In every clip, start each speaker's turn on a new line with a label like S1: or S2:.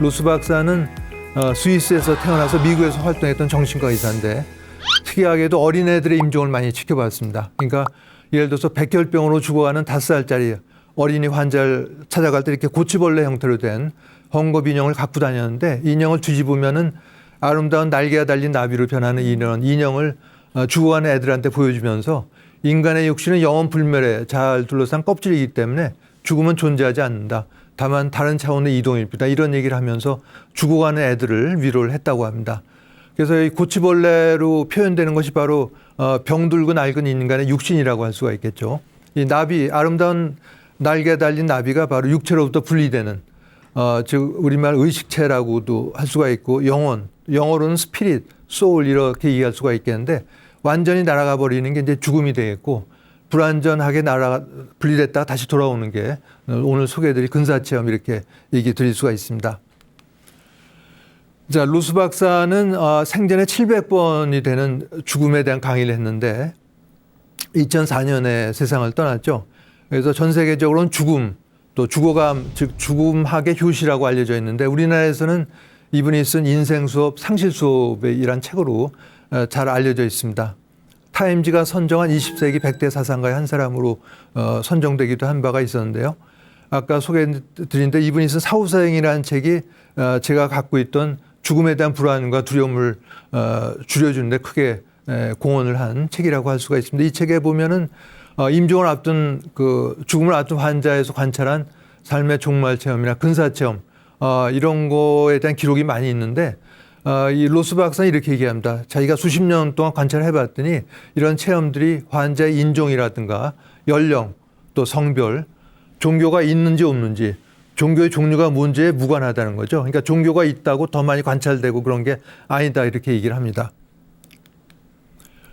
S1: 로스 박사는 어, 스위스에서 태어나서 미국에서 활동했던 정신과 의사인데 특이하게도 어린애들의 임종을 많이 지켜봤습니다. 그러니까 예를 들어서 백혈병으로 죽어가는 다섯 살짜리 어린이 환자를 찾아갈 때 이렇게 고치벌레 형태로 된 헝겊 인형을 갖고 다녔는데 인형을 뒤집으면은 아름다운 날개가 달린 나비로 변하는 이런 인형을 어, 죽어가는 애들한테 보여주면서 인간의 육신은 영원 불멸에 잘 둘러싼 껍질이기 때문에 죽음은 존재하지 않는다. 다만 다른 차원의 이동일 뿐이다. 이런 얘기를 하면서 죽어가는 애들을 위로를 했다고 합니다. 그래서 이 고치벌레로 표현되는 것이 바로 어, 병들고 낡은 인간의 육신이라고 할 수가 있겠죠. 이 나비, 아름다운 날개 달린 나비가 바로 육체로부터 분리되는 어, 즉 우리말 의식체라고도 할 수가 있고 영혼, 영어로는 스피릿, 소울 이렇게 이해할 수가 있겠는데 완전히 날아가 버리는 게 이제 죽음이 되겠고 불완전하게 날아 분리됐다가 다시 돌아오는 게 오늘 소개해드릴 근사체험 이렇게 얘기 드릴 수가 있습니다. 자, 루스 박사는 어, 생전에 700번이 되는 죽음에 대한 강의를 했는데 2004년에 세상을 떠났죠. 그래서 전 세계적으로는 죽음 또 죽어감 즉 죽음학의 효시라고 알려져 있는데 우리나라에서는 이분이 쓴 인생 수업 상실 수업이란 책으로 어, 잘 알려져 있습니다. 타임지가 선정한 20세기 100대 사상가의 한 사람으로 어, 선정되기도 한 바가 있었는데요. 아까 소개드린 데 이분이 쓴 사후사행이라는 책이 어, 제가 갖고 있던 죽음에 대한 불안과 두려움을 어, 줄여주는데 크게 에, 공헌을 한 책이라고 할 수가 있습니다. 이 책에 보면은 어, 임종을 앞둔 그 죽음을 앞둔 환자에서 관찰한 삶의 종말 체험이나 근사 체험 어, 이런 거에 대한 기록이 많이 있는데 어, 이 로스 박사는 이렇게 얘기합니다. 자기가 수십 년 동안 관찰을 해봤더니 이런 체험들이 환자의 인종이라든가 연령 또 성별 종교가 있는지 없는지 종교의 종류가 문제에 무관하다는 거죠. 그러니까 종교가 있다고 더 많이 관찰되고 그런 게 아니다 이렇게 얘기를 합니다.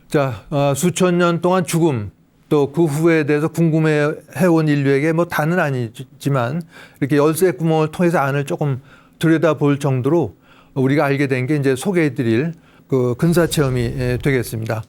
S1: 자, 어, 수천 년 동안 죽음 또 그 후에 대해서 궁금해 해온 인류에게 뭐 다는 아니지만 이렇게 열쇠 구멍을 통해서 안을 조금 들여다볼 정도로 우리가 알게 된 게 이제 소개해드릴 그 근사 체험이 예, 되겠습니다.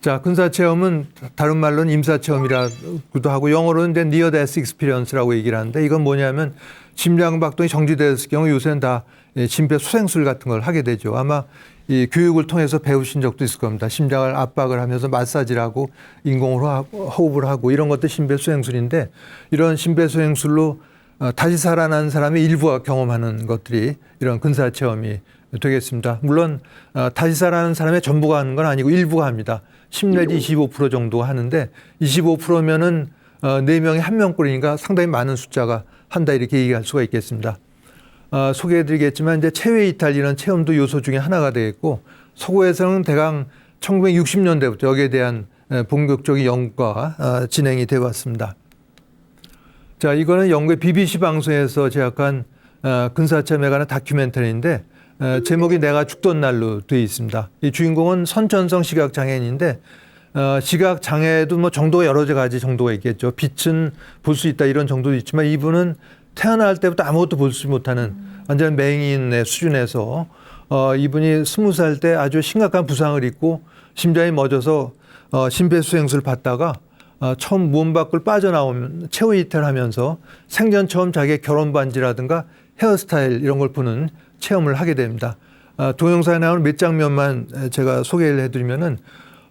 S1: 자, 근사 체험은 다른 말로는 임사 체험이라고도 하고 영어로는 이제 near death experience라고 얘기를 하는데 이건 뭐냐면 심장박동이 정지됐을 경우 요새는 다 예, 심폐소생술 같은 걸 하게 되죠. 아마 이 교육을 통해서 배우신 적도 있을 겁니다. 심장을 압박을 하면서 마사지를 하고 인공으로 호흡을 하고 이런 것도 심폐소생술인데 이런 심폐소생술로 어, 다시 살아난 사람의 일부가 경험하는 것들이 이런 근사 체험이 되겠습니다. 물론 어, 다시 살아나는 사람의 전부가 하는 건 아니고 일부가 합니다. 10 내지 25% 정도 하는데 25%면은 어, 4명이 한 명꼴이니까 상당히 많은 숫자가 한다 이렇게 얘기할 수가 있겠습니다. 어, 소개해드리겠지만 이제 체외 이탈 이런 체험도 요소 중에 하나가 되겠고 서구에서는 대강 1960년대부터 여기에 대한 에, 본격적인 연구가 어, 진행이 되어 왔습니다. 자, 이거는 영국의 BBC 방송에서 제작한 어, 근사체험에 관한 다큐멘터리인데 어, 제목이 내가 죽던 날로 되어 있습니다. 이 주인공은 선천성 시각 장애인인데 어, 시각 장애도 뭐 정도가 여러 가지 정도가 있겠죠. 빛은 볼 수 있다 이런 정도도 있지만 이분은 태어날 때부터 아무것도 볼 수 못하는 완전 맹인의 수준에서 어, 이분이 스무 살 때 아주 심각한 부상을 입고 심장이 멎어서 어, 심폐소생술을 받다가 어, 처음 몸 밖을 빠져나오면 체외 이탈하면서 생전 처음 자기의 결혼 반지라든가 헤어스타일 이런 걸 보는 체험을 하게 됩니다. 어, 동영상에 나오는 몇 장면만 제가 소개를 해드리면은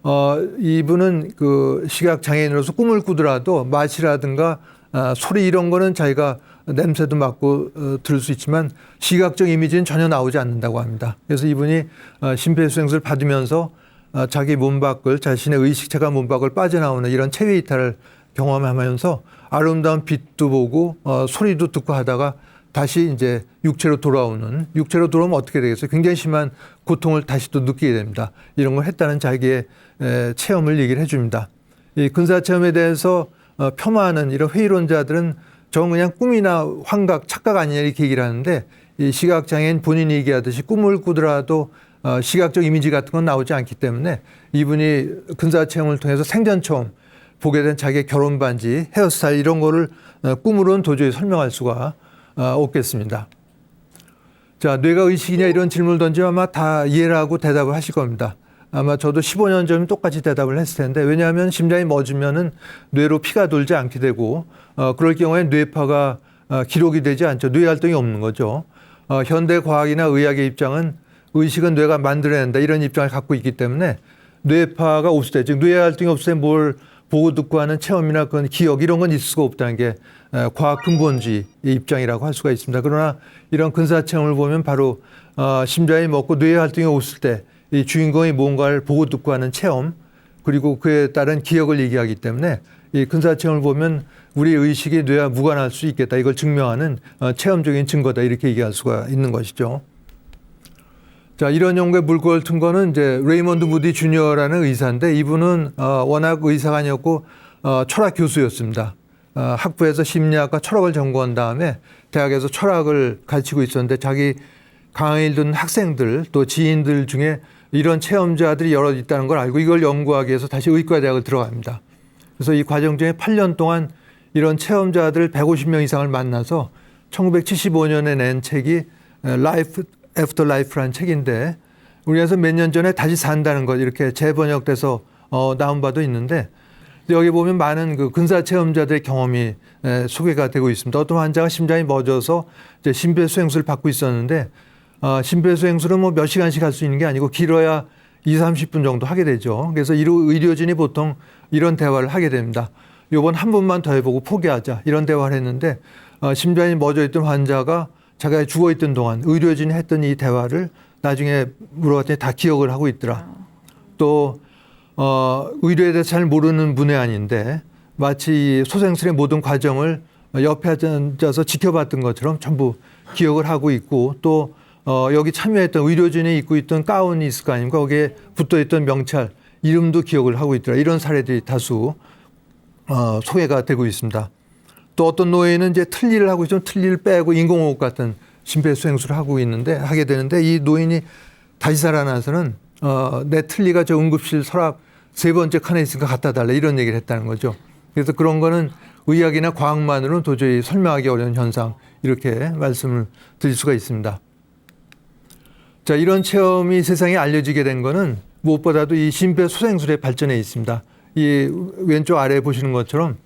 S1: 어, 이분은 그 시각 장애인으로서 꿈을 꾸더라도 맛이라든가 아, 소리 이런 거는 자기가 냄새도 맡고 어, 들을 수 있지만 시각적 이미지는 전혀 나오지 않는다고 합니다. 그래서 이분이 어, 심폐소생술 받으면서 어, 자기 몸 밖을 자신의 의식체가 몸 밖을 빠져나오는 이런 체외 이탈을 경험하면서 아름다운 빛도 보고 어, 소리도 듣고 하다가 다시 이제 육체로 돌아오는 육체로 돌아오면 어떻게 되겠어요? 굉장히 심한 고통을 다시 또 느끼게 됩니다. 이런 걸 했다는 자기의 에, 체험을 얘기를 해줍니다. 이 근사 체험에 대해서 어, 폄하하는 이런 회의론자들은 저건 그냥 꿈이나 환각, 착각 아니냐 이렇게 얘기를 하는데 이 시각 장애인 본인이 얘기하듯이 꿈을 꾸더라도 어, 시각적 이미지 같은 건 나오지 않기 때문에 이분이 근사 체험을 통해서 생전 처음 보게 된 자기의 결혼 반지, 헤어스타일 이런 거를 어, 꿈으로는 도저히 설명할 수가 어, 없겠습니다. 자, 뇌가 의식이냐 이런 질문을 던지면 아마 다 이해를 하고 대답을 하실 겁니다. 아마 저도 15년 전에 똑같이 대답을 했을 텐데 왜냐하면 심장이 멎으면은 뇌로 피가 돌지 않게 되고 어, 그럴 경우에 뇌파가 어, 기록이 되지 않죠. 뇌 활동이 없는 거죠. 어, 현대 과학이나 의학의 입장은 의식은 뇌가 만들어낸다 이런 입장을 갖고 있기 때문에 뇌파가 없을 때, 즉 뇌 활동이 없을 때 뭘 보고 듣고 하는 체험이나 그런 기억 이런 건 있을 수가 없다는 게 에, 과학 근본주의의 입장이라고 할 수가 있습니다. 그러나 이런 근사 체험을 보면 바로 어, 심장이 먹고 뇌 활동이 없을 때 이 주인공이 뭔가를 보고 듣고 하는 체험 그리고 그에 따른 기억을 얘기하기 때문에 이 근사 체험을 보면 우리 의식이 뇌와 무관할 수 있겠다 이걸 증명하는 어, 체험적인 증거다 이렇게 얘기할 수가 있는 것이죠. 자, 이런 연구의 물꼬를 튼 거는 이제 레이먼드 무디 주니어라는 의사인데 이분은 어, 워낙 의사가 아니었고 어, 철학 교수였습니다. 어, 학부에서 심리학과 철학을 전공한 다음에 대학에서 철학을 가르치고 있었는데 자기 강의를 듣는 학생들 또 지인들 중에 이런 체험자들이 여러 있다는 걸 알고 이걸 연구하기 위해서 다시 의과대학을 들어갑니다. 그래서 이 과정 중에 8년 동안 이런 체험자들 150명 이상을 만나서 1975년에 낸 책이 라이프 애프터 라이프라는 책인데 우리나라에서 몇 년 전에 다시 산다는 것 이렇게 재번역돼서 어, 나온 바도 있는데 여기 보면 많은 그 근사 체험자들의 경험이 에, 소개가 되고 있습니다. 어떤 환자가 심장이 멎어서 이제 심폐소생술을 받고 있었는데 어, 심폐소생술은 뭐 몇 시간씩 할 수 있는 게 아니고 길어야 2, 30분 정도 하게 되죠. 그래서 이로 의료진이 보통 이런 대화를 하게 됩니다. 요번 한 번만 더 해보고 포기하자 이런 대화를 했는데 어, 심장이 멎어 있던 환자가 자기가 죽어 있던 동안 의료진이 했던 이 대화를 나중에 물어봤더니 다 기억을 하고 있더라. 또 어, 의료에 대해서 잘 모르는 분의 아닌데 마치 이 소생술의 모든 과정을 옆에 앉아서 지켜봤던 것처럼 전부 기억을 하고 있고 또 어, 여기 참여했던 의료진이 입고 있던 가운이 있을 거 아닙니까? 거기에 붙어 있던 명찰 이름도 기억을 하고 있더라. 이런 사례들이 다수 어, 소개가 되고 있습니다. 또 어떤 노예는 이제 틀니를 하고 있으면 틀니를 빼고 인공호흡 같은 심폐소생술을 하고 있는데 하게 되는데 이 노인이 다시 살아나서는 어, 내 틀니가 저 응급실 서랍 세 번째 칸에 있으니까 갖다 달라 이런 얘기를 했다는 거죠. 그래서 그런 거는 의학이나 과학만으로는 도저히 설명하기 어려운 현상 이렇게 말씀을 드릴 수가 있습니다. 자, 이런 체험이 세상에 알려지게 된 거는 무엇보다도 이 심폐소생술의 발전에 있습니다. 이 왼쪽 아래 보시는 것처럼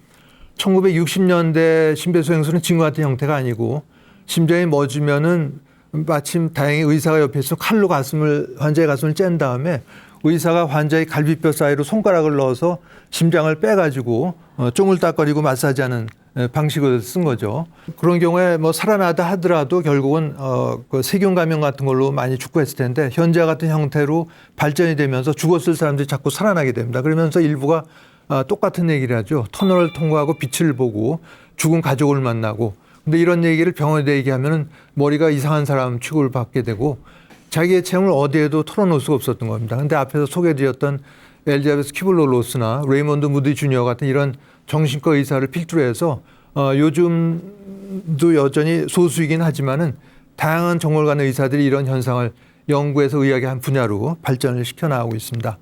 S1: 1960년대 심폐소생술은 지금 같은 형태가 아니고 심장이 멎으면은 마침 다행히 의사가 옆에 있어 칼로 가슴을 환자의 가슴을 짠 다음에 의사가 환자의 갈비뼈 사이로 손가락을 넣어서 심장을 빼가지고 어, 쪼물딱거리고 마사지하는 에, 방식을 쓴 거죠. 그런 경우에 뭐 살아나다 하더라도 결국은 어, 그 세균 감염 같은 걸로 많이 죽고 했을 텐데 현재 같은 형태로 발전이 되면서 죽었을 사람들이 자꾸 살아나게 됩니다. 그러면서 일부가 아, 똑같은 얘기를 하죠. 터널을 통과하고 빛을 보고 죽은 가족을 만나고 근데 이런 얘기를 병원에 얘기하면은 머리가 이상한 사람 취급을 받게 되고 자기의 체험을 어디에도 털어놓을 수가 없었던 겁니다. 근데 앞에서 소개드렸던 엘리자베스 키블로 로스나 레이먼드 무디 주니어 같은 이런 정신과 의사를 필두로 해서 어, 요즘도 여전히 소수이긴 하지만은 다양한 전공을 가는 의사들이 이런 현상을 연구해서 의학의 한 분야로 발전을 시켜 나가고 있습니다.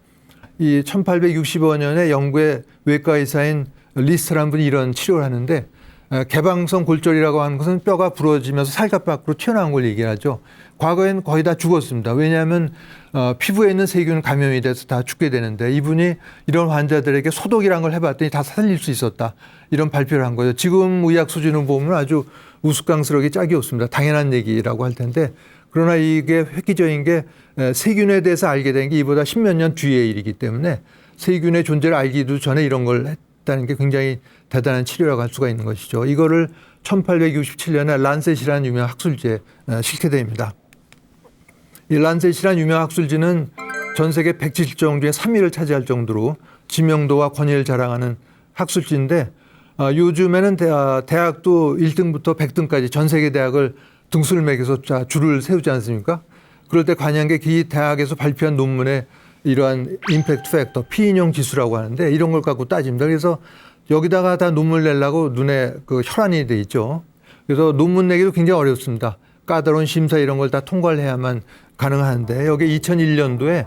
S1: 이 1865년에 영국의 외과 의사인 리스트라는 분이 이런 치료를 하는데 어, 개방성 골절이라고 하는 것은 뼈가 부러지면서 살갗 밖으로 튀어나온 걸 얘기하죠. 과거엔 거의 다 죽었습니다. 왜냐하면 어, 피부에 있는 세균 감염이 돼서 다 죽게 되는데 이분이 이런 환자들에게 소독이란 걸 해봤더니 다 살릴 수 있었다. 이런 발표를 한 거죠. 지금 의학 수준을 보면 아주 우스꽝스럽게 짝이 없습니다. 당연한 얘기라고 할 텐데 그러나 이게 획기적인 게 에, 세균에 대해서 알게 된 게 이보다 십몇 년 뒤의 일이기 때문에 세균의 존재를 알기도 전에 이런 걸 했다는 게 굉장히 대단한 치료라고 할 수가 있는 것이죠. 이거를 1867년에 란셋이라는 유명 학술지에 에, 실게됩니다. 이 란셋이라는 유명 학술지는 전 세계 170종 중에 3위를 차지할 정도로 지명도와 권위를 자랑하는 학술지인데 어, 요즘에는 대학, 대학 도 1등부터 100등까지 전 세계 대학을 등수를 매겨서 자, 줄을 세우지 않습니까? 그럴 때게이 대학에서 발표한 논문에 이러한 임팩트 팩터, 피인용 지수라고 하는데 이런 걸 갖고 따집니다. 그래서 여기다가 다 논문 내려고 눈에 그 혈안이 돼 있죠. 그래서 논문 내기도 굉장히 어렵습니다. 까다로운 심사 이런 걸 다 통과를 해야만 가능한데 여기 2001년도에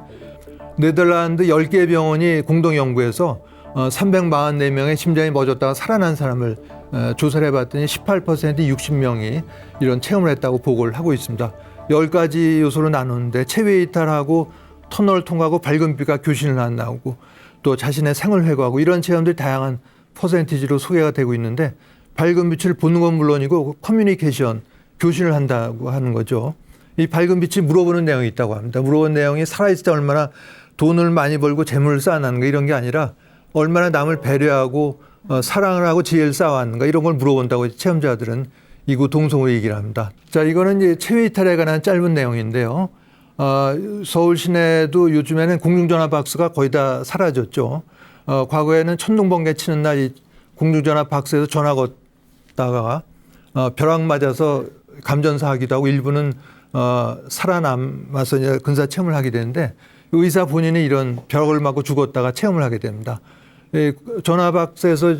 S1: 네덜란드 10개 병원이 공동 연구해서 어, 344명의 심장이 멎었다가 살아난 사람을 어, 조사를 해봤더니 18%이 60명이 이런 체험을 했다고 보고를 하고 있습니다. 10가지 요소로 나누는데 체외 이탈하고 터널 통과하고 밝은 빛과 교신을 안 나오고 또 자신의 생을 회고하고 이런 체험들이 다양한 퍼센티지로 소개가 되고 있는데 밝은 빛을 보는 건 물론이고 커뮤니케이션 교신을 한다고 하는 거죠. 이 밝은 빛이 물어보는 내용이 있다고 합니다. 물어본 내용이 살아있을 때 얼마나 돈을 많이 벌고 재물을 쌓아놨는가 이런 게 아니라 얼마나 남을 배려하고 어, 사랑을 하고 지혜를 쌓아왔는가 이런 걸 물어본다고 체험자들은 이구 동성으로 얘기를 합니다. 자, 이거는 이제 체외 이탈에 관한 짧은 내용인데요. 어, 서울 시내도 요즘에는 공중전화 박스가 거의 다 사라졌죠. 어, 과거에는 천둥번개 치는 날 이 공중전화 박스에서 전화 걷다가 어, 벼락 맞아서 감전사 하기도 하고 일부는 어, 살아남아서 이제 근사 체험을 하게 되는데 의사 본인이 이런 벼락을 맞고 죽었다가 체험을 하게 됩니다. 이 전화 박스에서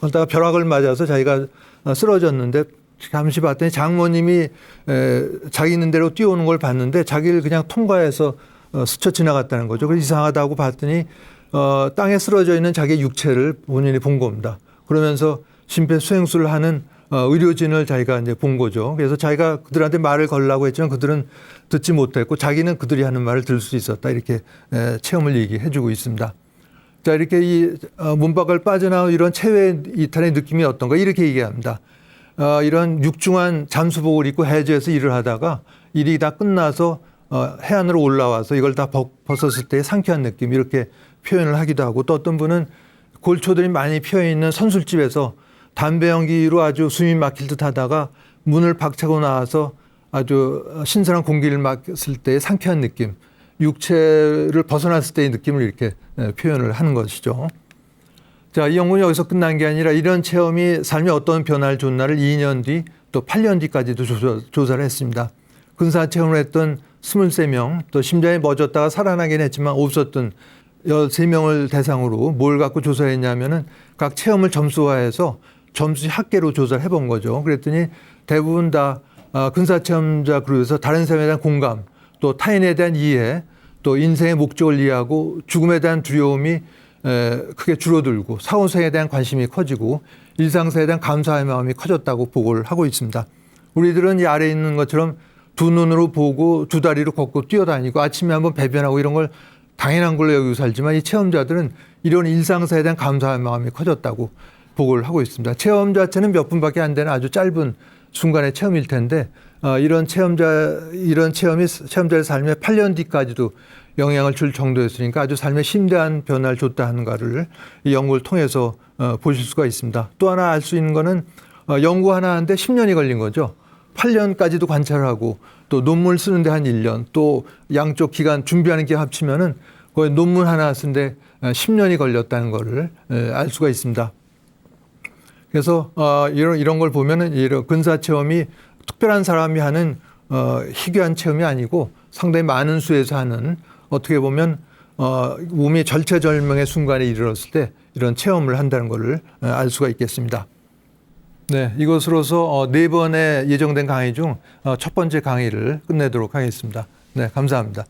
S1: 걷다가 벼락을 맞아서 자기가 어, 쓰러졌는데 잠시 봤더니 장모님이 에, 자기 있는 대로 뛰어오는 걸 봤는데 자기를 그냥 통과해서 어, 스쳐 지나갔다는 거죠. 그래서 이상하다고 봤더니 어, 땅에 쓰러져 있는 자기의 육체를 본인이 본 겁니다. 그러면서 심폐소생술을 하는 어, 의료진을 자기가 이제 본 거죠. 그래서 자기가 그들한테 말을 걸라고 했지만 그들은 듣지 못했고 자기는 그들이 하는 말을 들을 수 있었다. 이렇게 에, 체험을 얘기해 주고 있습니다. 자, 이렇게 이 어, 문밖을 빠져나온 이런 체외 이탈의 느낌이 어떤가 이렇게 얘기합니다. 어, 이런 육중한 잠수복을 입고 해저에서 일을 하다가 일이 다 끝나서 어, 해안으로 올라와서 이걸 다 벗- 벗었을 때의 상쾌한 느낌 이렇게 표현을 하기도 하고 또 어떤 분은 골초들이 많이 피어 있는 선술집에서 담배 연기로 아주 숨이 막힐 듯 하다가 문을 박차고 나와서 아주 신선한 공기를 맡았을 때의 상쾌한 느낌, 육체를 벗어났을 때의 느낌을 이렇게 예, 표현을 하는 것이죠. 자, 이 연구는 여기서 끝난 게 아니라 이런 체험이 삶에 어떤 변화를 줬나를 2년 뒤 또 8년 뒤까지도 조사, 조사 를 했습니다. 근사 체험을 했던 23명, 또 심장이 멎었다가 살아나긴 했지만 없었던 13명을 대상으로 뭘 갖고 조사했냐면은 각 체험을 점수화해서 점수 합계로 조사를 해본 거죠. 그랬더니 대부분 다 아, 근사 체험자 그룹에서 다른 사람에 대한 공감, 또 타인에 대한 이해, 또 인생의 목적을 이해하고 죽음에 대한 두려움이 에, 크게 줄어들고 사후생에 대한 관심이 커지고 일상생에 대한 감사의 마음이 커졌다고 보고를 하고 있습니다. 우리들은 이 아래에 있는 것처럼 두 눈으로 보고 두 다리로 걷고 뛰어다니고 아침에 한번 배변하고 이런 걸 당연한 걸로 여기고 살지만 이 체험자들은 이런 일상사에 대한 감사의 마음이 커졌다고 보고를 하고 있습니다. 체험 자체는 몇 분밖에 안 되는 아주 짧은 순간의 체험일 텐데 어, 이런 체험자 이런 체험이 체험자의 삶에 8년 뒤까지도 영향을 줄 정도였으니까 아주 삶에 심대한 변화를 줬다 하는 가를 이 연구를 통해서 어, 보실 수가 있습니다. 또 하나 알 수 있는 거는 어, 연구 하나 하는데 10년이 걸린 거죠. 8년까지도 관찰하고 또 논문 쓰는데 한 1년 또 양쪽 기간 준비하는 게 합치면은 거의 논문 하나 쓰는데 10년이 걸렸다는 거를 에, 알 수가 있습니다. 그래서 어, 이런 이런 걸 보면은 이런 근사 체험이 특별한 사람이 하는 어, 희귀한 체험이 아니고 상당히 많은 수에서 하는 어떻게 보면 어, 몸이 절체절명의 순간에 이르렀을 때 이런 체험을 한다는 것을 어, 알 수가 있겠습니다. 네, 이것으로서 어, 네 번의 예정된 강의 중 어, 첫 번째 강의를 끝내도록 하겠습니다. 네, 감사합니다.